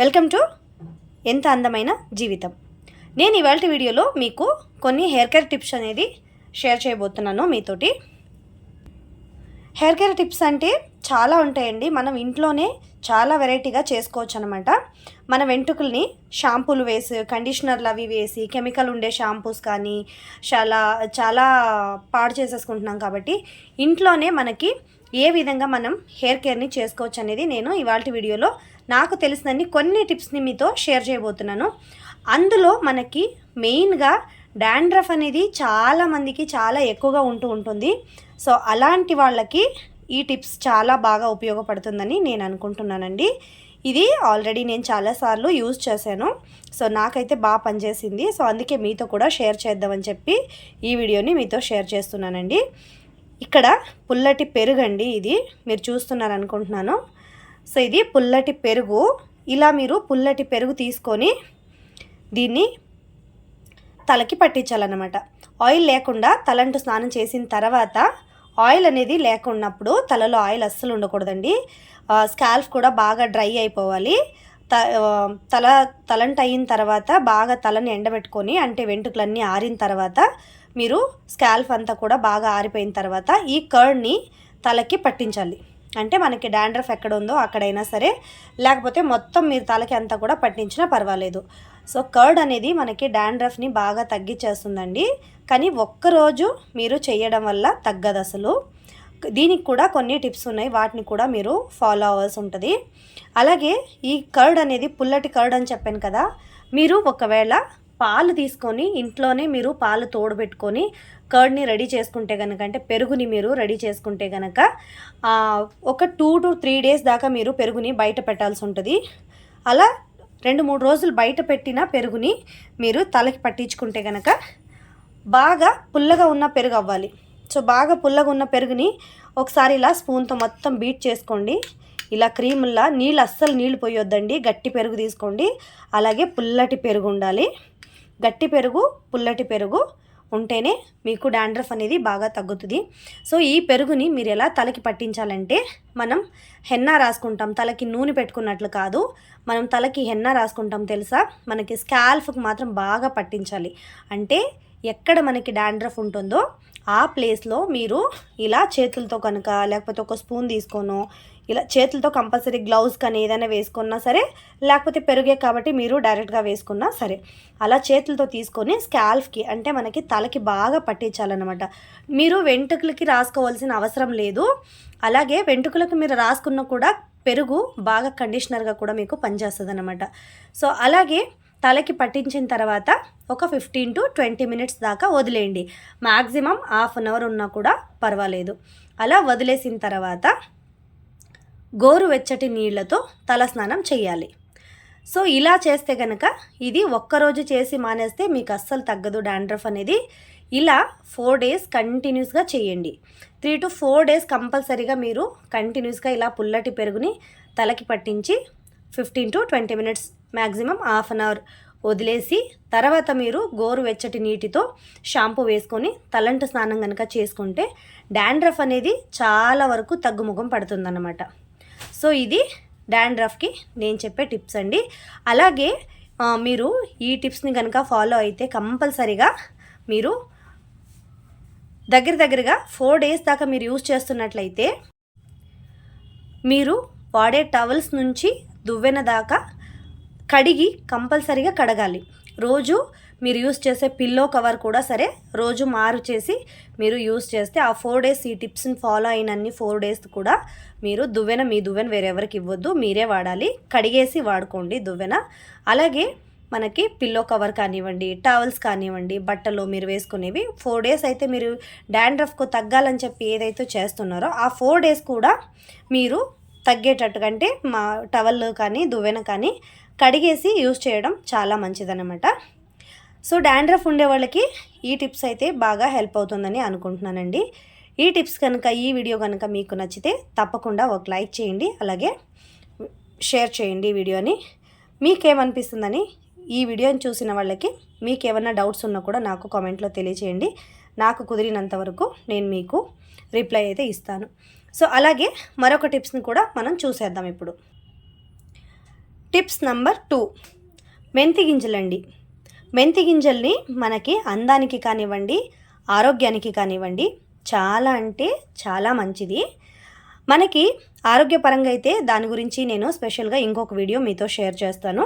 Welcome to ఎంత అందమైన జీవితం. నేను ఇవాళ వీడియోలో మీకు కొన్ని హెయిర్ కేర్ టిప్స్ అనేది షేర్ చేయబోతున్నాను మీతోటి. హెయిర్ కేర్ టిప్స్ అంటే చాలా ఉంటాయండి. మనం ఇంట్లోనే చాలా వెరైటీగా చేసుకోవచ్చు అనమాట మన వెంట్రుకల్ని షాంపూలు వేసి కండిషనర్లు అవి వేసి కెమికల్ ఉండే షాంపూస్ కానీ చాలా చాలా పాడు చేసేసుకుంటున్నాం కాబట్టి ఇంట్లోనే మనకి ఏ విధంగా మనం హెయిర్ కేర్ని చేసుకోవచ్చు అనేది నేను ఇవాళ వీడియోలో నాకు తెలిసినన్ని కొన్ని టిప్స్ని మీతో షేర్ చేయబోతున్నాను. అందులో మనకి మెయిన్గా డాండ్రఫ్ అనేది చాలా మందికి చాలా ఎక్కువగా ఉంటూ ఉంటుంది. సో అలాంటి వాళ్ళకి ఈ టిప్స్ చాలా బాగా ఉపయోగపడుతుందని నేను అనుకుంటున్నానండి. ఇది ఆల్రెడీ నేను చాలాసార్లు యూజ్ చేశాను. సో నాకైతే బాగా పనిచేసింది. సో అందుకే మీతో కూడా షేర్ చేద్దామని చెప్పి ఈ వీడియోని మీతో షేర్ చేస్తున్నానండి. ఇక్కడ పుల్లటి పెరుగండి ఇది. మీరు చూస్తున్నారు అనుకుంటున్నాను సో ఇది పుల్లటి పెరుగు. ఇలా మీరు పుల్లటి పెరుగు తీసుకొని దీన్ని తలకి పట్టించాలన్నమాట. ఆయిల్ లేకుండా తలంటు స్నానం చేసిన తర్వాత ఆయిల్ అనేది లేకున్నప్పుడు తలలో ఆయిల్ అస్సలు ఉండకూడదండి. స్కాల్ఫ్ కూడా బాగా డ్రై అయిపోవాలి. త తల తలంట అయిన తర్వాత బాగా తలని ఎండబెట్టుకొని అంటే వెంట్రుకలన్నీ ఆరిన తర్వాత మీరు స్కాల్ఫ్ అంతా కూడా బాగా ఆరిపోయిన తర్వాత ఈ కర్డ్ని తలకి పట్టించాలి. అంటే మనకి డాండ్రఫ్ ఎక్కడ ఉందో అక్కడైనా సరే లేకపోతే మొత్తం మీరు తలకి అంతా కూడా పట్టించినా పర్వాలేదు. సో కర్డ్ అనేది మనకి డాండ్రఫ్ని బాగా తగ్గించేస్తుందండి కానీ ఒక్కరోజు మీరు చేయడం వల్ల తగ్గదు అసలు దీనికి కూడా కొన్ని టిప్స్ ఉన్నాయి వాటిని కూడా మీరు ఫాలో అవ్వాల్సి ఉంటుంది. అలాగే ఈ కర్డ్ అనేది పుల్లటి కర్డ్ అని చెప్పాను కదా మీరు ఒకవేళ పాలు తీసుకొని ఇంట్లోనే మీరు పాలు తోడబెట్టుకొని కర్డ్ని రెడీ చేసుకుంటే కనుక అంటే పెరుగుని మీరు రెడీ చేసుకుంటే కనుక ఒక టూ టు త్రీ డేస్ దాకా మీరు పెరుగుని బయట పెట్టాల్సి ఉంటుంది. అలా రెండు మూడు రోజులు బయట పెట్టిన పెరుగుని మీరు తలకి పట్టించుకుంటే కనుక బాగా పుల్లగా ఉన్న పెరుగు అవ్వాలి. సో బాగా పుల్లగా ఉన్న పెరుగుని ఒకసారి ఇలా స్పూన్తో మొత్తం బీట్ చేసుకోండి. ఇలా క్రీముల్లా నీళ్ళు అస్సలు నీళ్ళు పోయొద్దండి. గట్టి పెరుగు తీసుకోండి. అలాగే పుల్లటి పెరుగు ఉండాలి. గట్టి పెరుగు పుల్లటి పెరుగు ఉంటేనే మీకు డాండ్రఫ్ అనేది బాగా తగ్గుతుంది. సో ఈ పెరుగుని మీరు ఎలా తలకి పట్టించాలంటే మనం హెన్నా రాసుకుంటాం. తలకి నూనె పెట్టుకున్నట్లు కాదు. మనం తలకి హెన్నా రాసుకుంటాం తెలుసా? మనకి స్కాల్ఫ్కి మాత్రం బాగా పట్టించాలి. అంటే ఎక్కడ మనకి డాండ్రఫ్ ఉంటుందో ఆ ప్లేస్లో మీరు ఇలా చేతులతో కనుక లేకపోతే ఒక స్పూన్ తీసుకోను ఇలా చేతులతో కంపల్సరీ గ్లౌజ్ కానీ ఏదైనా వేసుకున్నా సరే లేకపోతే పెరుగే కాబట్టి మీరు డైరెక్ట్గా వేసుకున్నా సరే అలా చేతులతో తీసుకొని స్కాల్ఫ్కి అంటే మనకి తలకి బాగా పట్టించాలన్నమాట. మీరు వెంట్రుకలకి రాసుకోవాల్సిన అవసరం లేదు. అలాగే వెంట్రుకలకు మీరు రాసుకున్న కూడా పెరుగు బాగా కండిషనర్గా కూడా మీకు పనిచేస్తుంది అనమాట సో అలాగే తలకి పట్టించిన తర్వాత ఒక ఫిఫ్టీన్ టు ట్వంటీ మినిట్స్ దాకా వదిలేయండి. మ్యాక్సిమం హాఫ్ అన్ అవర్ ఉన్నా కూడా పర్వాలేదు. అలా వదిలేసిన తర్వాత గోరువెచ్చటి నీళ్ళతో తలస్నానం చేయాలి. సో ఇలా చేస్తే కనుక ఇది ఒక్కరోజు చేసి మానేస్తే మీకు అస్సలు తగ్గదు డాండ్రఫ్ అనేది. ఇలా ఫోర్ డేస్ కంటిన్యూస్గా చేయండి. త్రీ టు ఫోర్ డేస్ కంపల్సరీగా మీరు కంటిన్యూస్గా ఇలా పుల్లటి పెరుగుని తలకి పట్టించి fifteen to twenty minutes maximum half an hour వదిలేసి తర్వాత మీరు గోరు వెచ్చటి నీటితో షాంపూ వేసుకొని తలంటు స్నానం కనుక చేసుకుంటే డాండ్రఫ్ అనేది చాలా వరకు తగ్గుముఖం పడుతుందన్నమాట. సో ఇది డాండ్రఫ్కి నేను చెప్పే టిప్స్ అండి. అలాగే మీరు ఈ టిప్స్ని కనుక ఫాలో అయితే కంపల్సరీగా మీరు దగ్గర దగ్గరగా ఫోర్ డేస్ దాకా మీరు యూజ్ చేస్తున్నట్లయితే మీరు వాడే టవల్స్ నుంచి దువ్వెన దాకా కడిగి కంపల్సరీగా కడగాలి. రోజు మీరు యూస్ చేసే పిల్లో కవర్ కూడా సరే రోజు మారు చేసి మీరు యూస్ చేస్తే ఆ ఫోర్ డేస్ ఈ టిప్స్ని ఫాలో అయినన్ని ఫోర్ డేస్ కూడా మీరు దువ్వెన మీ దువ్వెన వేరెవరికి ఇవ్వద్దు మీరే వాడాలి. కడిగేసి వాడుకోండి దువ్వెన. అలాగే మనకి పిల్లో కవర్ కానివ్వండి టవల్స్ కానివ్వండి బట్టలు మీరు వేసుకునేవి ఫోర్ డేస్ అయితే మీరు డాండ్రఫ్కు తగ్గాలని చెప్పి ఏదైతే చేస్తున్నారో ఆ ఫోర్ డేస్ కూడా మీరు తగ్గేటట్టు అంటే మా టవల్ కానీ దువ్వెన కానీ కడిగేసి యూజ్ చేయడం చాలా మంచిదన్నమాట. సో డాండ్రఫ్ ఉండే వాళ్ళకి ఈ టిప్స్ అయితే బాగా హెల్ప్ అవుతుందని అనుకుంటున్నానండి. ఈ టిప్స్ కనుక ఈ వీడియో కనుక మీకు నచ్చితే తప్పకుండా ఒక లైక్ చేయండి అలాగే షేర్ చేయండి వీడియోని. మీకేమనిపిస్తుందని ఈ వీడియోని చూసిన వాళ్ళకి మీకు ఏమైనా డౌట్స్ ఉన్నా కూడా నాకు కామెంట్లో తెలియచేయండి. నాకు కుదిరినంత వరకు నేను మీకు రిప్లై అయితే ఇస్తాను. సో అలాగే మరొక టిప్స్ని కూడా మనం చూసేద్దాం ఇప్పుడు. టిప్స్ నంబర్ టూ మెంతి గింజలండి. మెంతి గింజల్ని మనకి అందానికి కానివ్వండి ఆరోగ్యానికి కానివ్వండి చాలా అంటే చాలా మంచిది. మనకి ఆరోగ్యపరంగా అయితే దాని గురించి నేను స్పెషల్గా ఇంకొక వీడియో మీతో షేర్ చేస్తాను.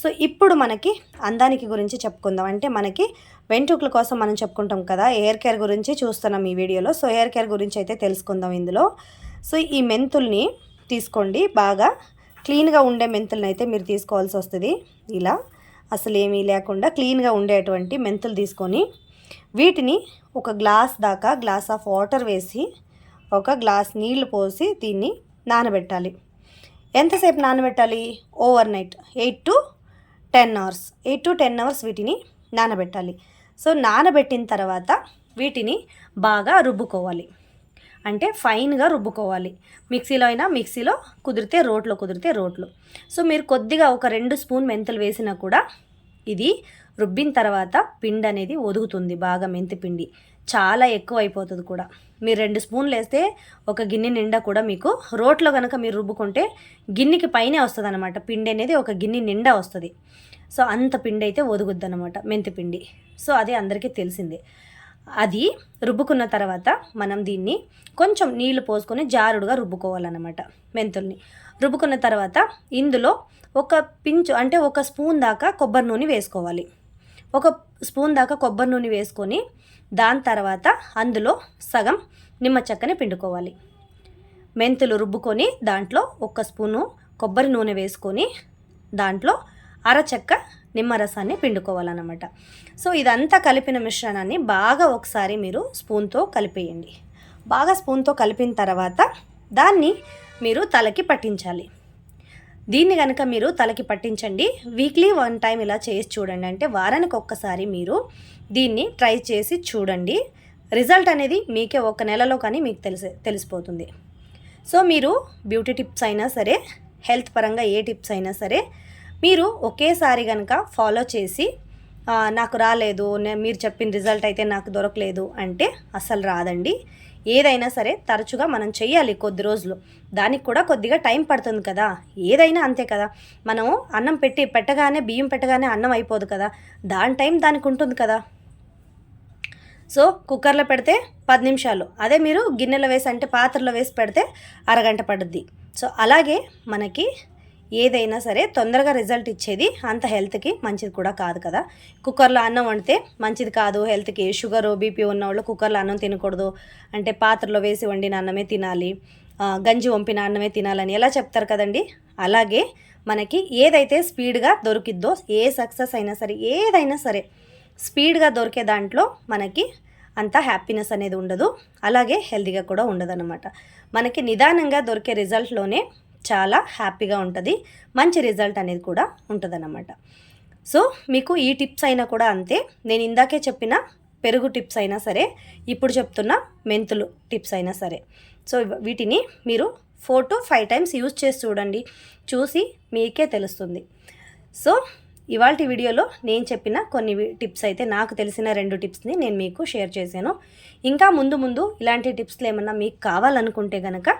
సో ఇప్పుడు మనకి అందానికి గురించి చెప్పుకుందాం. అంటే మనకి వెంట్రుకల కోసం మనం చెప్పుకుంటాం కదా హెయిర్ కేర్ గురించి చూస్తున్నాం ఈ వీడియోలో సో హెయిర్ కేర్ గురించి అయితే తెలుసుకుందాం ఇందులో. సో ఈ మెంతుల్ని తీసుకోండి. బాగా క్లీన్గా ఉండే మెంతుల్ని అయితే మీరు తీసుకోవాల్సి వస్తుంది. ఇలా అసలు ఏమీ లేకుండా క్లీన్గా ఉండేటువంటి మెంతులు తీసుకొని వీటిని ఒక గ్లాస్ దాకా గ్లాస్ ఆఫ్ వాటర్ వేసి ఒక గ్లాస్ నీళ్ళు పోసి దీన్ని నానబెట్టాలి. ఎంతసేపు నానబెట్టాలి? Overnight eight to ten hours. Eight to ten hours వీటిని నానబెట్టాలి. సో నానబెట్టిన తర్వాత వీటిని బాగా రుబ్బుకోవాలి. అంటే ఫైన్గా రుబ్బుకోవాలి. మిక్సీలో అయినా మిక్సీలో కుదిరితే రోట్లో కుదిరితే రోట్లో. సో మీరు కొద్దిగా ఒక రెండు స్పూన్ మెంతులు వేసినా కూడా ఇది రుబ్బిన తర్వాత పిండి అనేది ఒదుగుతుంది బాగా మెంతి పిండి. చాలా ఎక్కువ అయిపోతుంది కూడా. మీరు రెండు స్పూన్లు వేస్తే ఒక గిన్నె నిండా కూడా మీకు రోట్లో కనుక మీరు రుబ్బుకుంటే గిన్నెకి పైనే వస్తుంది అనమాట పిండి అనేది ఒక గిన్నె నిండా వస్తుంది. సో అంత పిండి అయితే ఒదుగుద్ది అనమాట మెంతి పిండి. సో అది అందరికీ తెలిసిందే. అది రుబ్బుకున్న తర్వాత మనం దీన్ని కొంచెం నీళ్ళు పోసుకొని జారుడుగా రుబ్బుకోవాలన్నమాట మెంతుల్ని. రుబ్బుకున్న తర్వాత ఇందులో ఒక పించు అంటే ఒక స్పూన్ దాకా కొబ్బరి నూనె వేసుకోవాలి. ఒక స్పూన్ దాకా కొబ్బరి నూనె వేసుకొని దాని తర్వాత అందులో సగం నిమ్మ చెక్కని పిండుకోవాలి. మెంతులు రుబ్బుకొని దాంట్లో ఒక స్పూను కొబ్బరి నూనె వేసుకొని దాంట్లో అరచెక్క నిమ్మరసాన్ని పిండుకోవాలన్నమాట. సో ఇదంతా కలిపిన మిశ్రణాన్ని బాగా ఒకసారి మీరు స్పూన్తో కలిపేయండి. బాగా స్పూన్తో కలిపిన తర్వాత దాన్ని మీరు తలకి పట్టించాలి. దీన్ని కనుక మీరు తలకి పట్టించండి. వీక్లీ వన్ టైం ఇలా చేసి చూడండి. అంటే వారానికి ఒక్కసారి మీరు దీన్ని ట్రై చేసి చూడండి. రిజల్ట్ అనేది మీకే ఒక నెలలో కానీ మీకు తెలిసి తెలిసిపోతుంది. సో మీరు బ్యూటీ టిప్స్ అయినా సరే హెల్త్ పరంగా ఏ టిప్స్ అయినా సరే మీరు ఒకేసారి కనుక ఫాలో చేసి నాకు రాలేదు మీరు చెప్పిన రిజల్ట్ అయితే నాకు దొరకలేదు అంటే అసలు రాదండి. ఏదైనా సరే తరచుగా మనం చెయ్యాలి కొద్ది రోజులు. దానికి కూడా కొద్దిగా టైం పడుతుంది కదా. ఏదైనా అంతే కదా. మనం అన్నం పెట్టి పెట్టగానే బియ్యం పెట్టగానే అన్నం అయిపోదు కదా. దాని టైం దానికి ఉంటుంది కదా. సో కుక్కర్లో పెడితే పది నిమిషాలు. అదే మీరు గిన్నెలో వేసి అంటే పాత్రలో వేసి పెడితే అరగంట పడుద్ది. సో అలాగే మనకి ఏదైనా సరే తొందరగా రిజల్ట్ ఇచ్చేది అంత హెల్త్కి మంచిది కూడా కాదు కదా. కుక్కర్లో అన్నం వండితే మంచిది కాదు హెల్త్కి షుగర్ బీపీ ఉన్న వాళ్ళు కుక్కర్లో అన్నం తినకూడదు. అంటే పాత్రలో వేసి వండిన అన్నమే తినాలి గంజి వంపిన అన్నమే తినాలని ఎలా చెప్తారు కదండి? అలాగే మనకి ఏదైతే స్పీడ్గా దొరికిద్దో ఏ సక్సెస్ అయినా సరే ఏదైనా సరే స్పీడ్గా దొరికే దాంట్లో మనకి అంత హ్యాపీనెస్ అనేది ఉండదు. అలాగే హెల్తీగా కూడా ఉండదు మనకి నిదానంగా దొరికే రిజల్ట్లోనే చాలా హ్యాపీగా ఉంటుంది. మంచి రిజల్ట్ అనేది కూడా ఉంటుందన్నమాట. సో మీకు ఈ టిప్స్ అయినా కూడా అంతే. నేను ఇందాకే చెప్పిన పెరుగు టిప్స్ అయినా సరే ఇప్పుడు చెప్తున్న మెంతులు టిప్స్ అయినా సరే. సో వీటిని మీరు four to five times use చేసి చూడండి. చూసి మీకే తెలుస్తుంది. సో ఇవాళ వీడియోలో నేను చెప్పిన కొన్ని టిప్స్ అయితే నాకు తెలిసిన రెండు టిప్స్ని నేను మీకు షేర్ చేశాను. ఇంకా ముందు ముందు ఇలాంటి టిప్స్లు ఏమన్నా మీకు కావాలనుకుంటే కనుక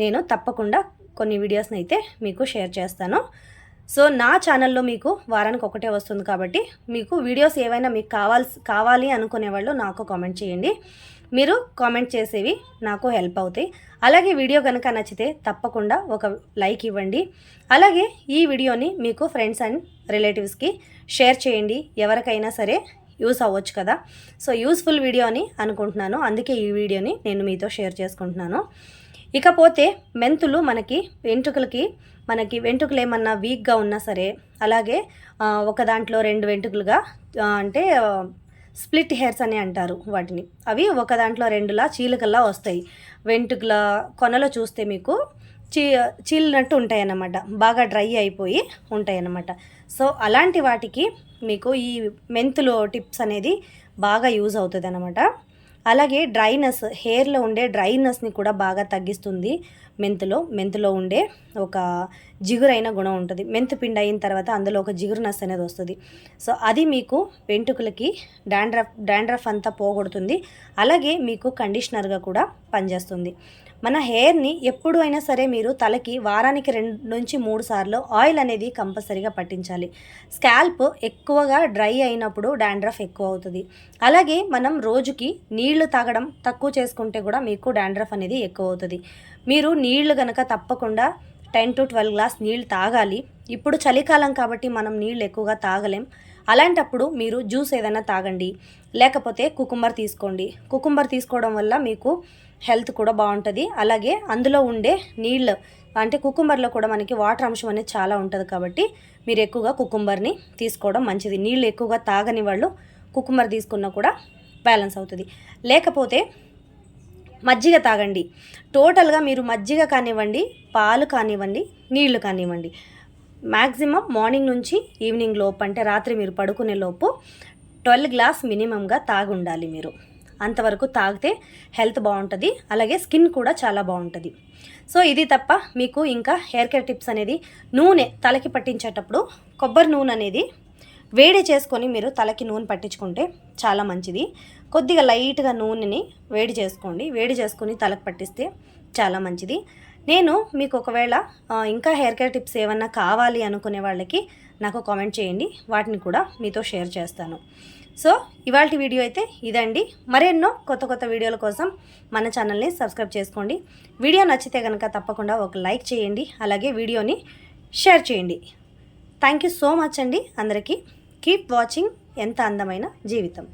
నేను తప్పకుండా కొన్ని వీడియోస్ని అయితే మీకు షేర్ చేస్తాను. సో నా ఛానల్లో మీకు వారానికి ఒకటే వస్తుంది కాబట్టి మీకు వీడియోస్ ఏవైనా మీకు కావాల్సి కావాలి అనుకునే వాళ్ళు నాకు కామెంట్ చేయండి. మీరు కామెంట్ చేసేవి నాకు హెల్ప్ అవుతాయి. అలాగే వీడియో కనుక నచ్చితే తప్పకుండా ఒక లైక్ ఇవ్వండి. అలాగే ఈ వీడియోని మీకు ఫ్రెండ్స్ అండ్ రిలేటివ్స్కి షేర్ చేయండి. ఎవరికైనా సరే యూస్ అవ్వచ్చు కదా. సో యూస్ఫుల్ వీడియో అని అనుకుంటున్నాను. అందుకే ఈ వీడియోని నేను మీతో షేర్ చేసుకుంటున్నాను. ఇకపోతే మెంతులు మనకి వెంట్రుకలకి మనకి వెంట్రుకలు ఏమన్నా వీక్గా ఉన్నా సరే అలాగే ఒక దాంట్లో రెండు వెంట్రుకలుగా అంటే స్ప్లిట్ హెయిర్స్ అని అంటారు వాటిని. అవి ఒక దాంట్లో రెండులా చీలికల్లా వస్తాయి. వెంట్రుకల కొనలో చూస్తే మీకు చీ చీలినట్టు ఉంటాయి అన్నమాట బాగా డ్రై అయిపోయి ఉంటాయి అన్నమాట సో అలాంటి వాటికి మీకు ఈ మెంతులు టిప్స్ అనేది బాగా యూజ్ అవుతుంది అనమాట అలాగే డ్రైనెస్ హెయిర్లో ఉండే డ్రైనెస్ని కూడా బాగా తగ్గిస్తుంది. మెంతులో మెంతులో ఉండే ఒక జిగురైన గుణం ఉంటుంది. మెంతు పిండి అయిన తర్వాత అందులో ఒక జిగురునస్ అనేది వస్తుంది. సో అది మీకు వెంట్రుకలకి డాండ్రఫ్ డాండ్రఫ్ అంతా పోగొడుతుంది. అలాగే మీకు కండిషనర్గా కూడా పనిచేస్తుంది. మన హెయిర్ని ఎప్పుడు అయినా సరే మీరు తలకి వారానికి రెండు నుంచి మూడు సార్లు ఆయిల్ అనేది కంపల్సరీగా పట్టించాలి. స్కాల్ప్ ఎక్కువగా డ్రై అయినప్పుడు డాండ్రఫ్ ఎక్కువ అవుతుంది. అలాగే మనం రోజుకి నీళ్ళు తాగడం తక్కువ చేసుకుంటే కూడా మీకు డాండ్రఫ్ అనేది ఎక్కువ అవుతుంది. మీరు నీళ్ళు గనక తప్పకుండా టెన్ టు ట్వెల్వ్ గ్లాస్ నీళ్ళు తాగాలి. ఇప్పుడు చలికాలం కాబట్టి మనం నీళ్ళు ఎక్కువగా తాగలేం. అలాంటప్పుడు మీరు జ్యూస్ ఏదైనా తాగండి. లేకపోతే కుకుంబర్ తీసుకోండి. కుకుంబర్ తీసుకోవడం వల్ల మీకు హెల్త్ కూడా బాగుంటుంది. అలాగే అందులో ఉండే నీళ్ళు అంటే కుకుంబర్లో కూడా మనకి వాటర్ అంశం అనేది చాలా ఉంటుంది కాబట్టి మీరు ఎక్కువగా కుకుంబర్ని తీసుకోవడం మంచిది. నీళ్ళు ఎక్కువగా తాగని వాళ్ళు కుకుంబర్ తీసుకున్నా కూడా బ్యాలెన్స్ అవుతుంది. లేకపోతే మజ్జిగ తాగండి. టోటల్గా మీరు మజ్జిగ కానివ్వండి పాలు కానివ్వండి నీళ్ళు కానివ్వండి. మ్యాక్సిమం మార్నింగ్ నుంచి ఈవినింగ్ లోపు అంటే రాత్రి మీరు పడుకునే లోపు ట్వెల్వ్ గ్లాస్ మినిమంగా తాగుండాలి మీరు. అంతవరకు తాగితే హెల్త్ బాగుంటుంది. అలాగే స్కిన్ కూడా చాలా బాగుంటుంది. సో ఇది తప్ప మీకు ఇంకా హెయిర్ కేర్ టిప్స్ అనేది నూనె తలకి పట్టించేటప్పుడు కొబ్బరి నూనె అనేది వేడి చేసుకొని మీరు తలకి నూనె పట్టించుకుంటే చాలా మంచిది. కొద్దిగా లైట్గా నూనెని వేడి చేసుకోండి. వేడి చేసుకొని తలకు పట్టిస్తే చాలా మంచిది. నేను మీకు ఒకవేళ ఇంకా హెయిర్ కేర్ టిప్స్ ఏమన్నా కావాలి అనుకునే వాళ్ళకి నాకు కామెంట్ చేయండి. వాటిని కూడా మీతో షేర్ చేస్తాను. సో ఇవాళ వీడియో అయితే ఇదండి. మరెన్నో కొత్త కొత్త వీడియోల కోసం మన ఛానల్ని సబ్స్క్రైబ్ చేసుకోండి. వీడియో నచ్చితే కనుక తప్పకుండా ఒక లైక్ చేయండి. అలాగే వీడియోని షేర్ చేయండి. థ్యాంక్ యూ సో మచ్ అండి. అందరికీ కీప్ వాచింగ్. ఎంత అందమైన జీవితం.